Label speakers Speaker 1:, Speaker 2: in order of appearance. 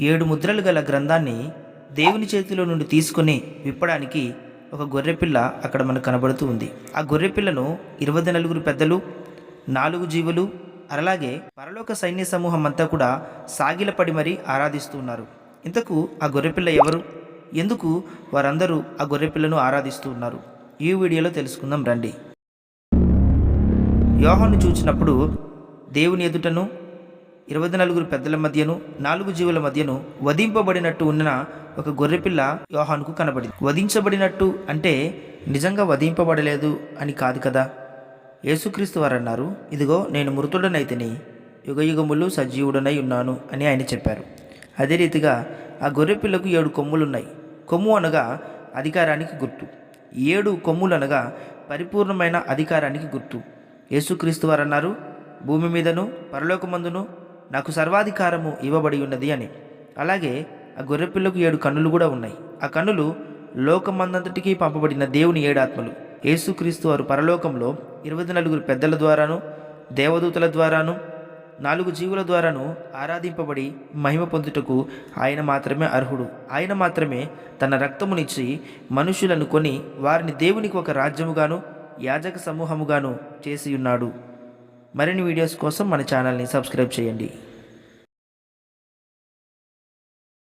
Speaker 1: ఏడు ముద్రలు గల గ్రంథాన్ని దేవుని చేతిలో నుండి తీసుకుని విప్పడానికి ఒక గొర్రెపిల్ల అక్కడ మనకు కనబడుతూ ఉంది. ఆ గొర్రెపిల్లను ఇరవై నలుగురు పెద్దలు నాలుగు జీవులు అలాగే పరలోక సైన్య సమూహం అంతా కూడా సాగిలపడి మరీ ఆరాధిస్తూ ఉన్నారు. ఇంతకు ఆ గొర్రెపిల్ల ఎవరు? ఎందుకు వారందరూ ఆ గొర్రెపిల్లను ఆరాధిస్తూ ఉన్నారు? ఈ వీడియోలో తెలుసుకుందాం రండి. యోహను చూచినప్పుడు దేవుని ఎదుటను ఇరవై నలుగురు పెద్దల మధ్యను నాలుగు జీవుల మధ్యను వధింపబడినట్టు ఉన్న ఒక గొర్రెపిల్ల యోహానుకు కనబడింది. వధించబడినట్టు అంటే నిజంగా వధింపబడలేదు అని కాదు కదా? యేసుక్రీస్తు వారు అన్నారు ఇదిగో నేను మృతుడనైతిని యుగయుగములు సజీవుడనై ఉన్నాను అని ఆయన చెప్పారు. అదే రీతిగా ఆ గొర్రెపిల్లకు ఏడు కొమ్ములున్నాయి. కొమ్ము అనగా అధికారానికి గుర్తు. ఏడు కొమ్ములు అనగా పరిపూర్ణమైన అధికారానికి గుర్తు. యేసుక్రీస్తు వారు అన్నారు భూమి మీదను పరలోకమందును నాకు సర్వాధికారము ఇవ్వబడి ఉన్నది అని. అలాగే ఆ గొర్రెపిల్లకు ఏడు కన్నులు కూడా ఉన్నాయి. ఆ కన్నులు లోకమందంతటికీ పంపబడిన దేవుని ఏడాత్మలు యేసుక్రీస్తు వారు పరలోకంలో ఇరవై నలుగురు పెద్దల ద్వారాను దేవదూతల ద్వారాను నాలుగు జీవుల ద్వారాను ఆరాధింపబడి మహిమ పొందుటకు ఆయన మాత్రమే అర్హుడు. ఆయన మాత్రమే తన రక్తమునిచ్చి మనుషులను కొని వారిని దేవునికి ఒక రాజ్యముగాను యాజక సమూహముగాను చేసి ఉన్నాడు మరిన్ని వీడియోస్ కోసం మన ఛానల్ని సబ్స్క్రైబ్ చేయండి.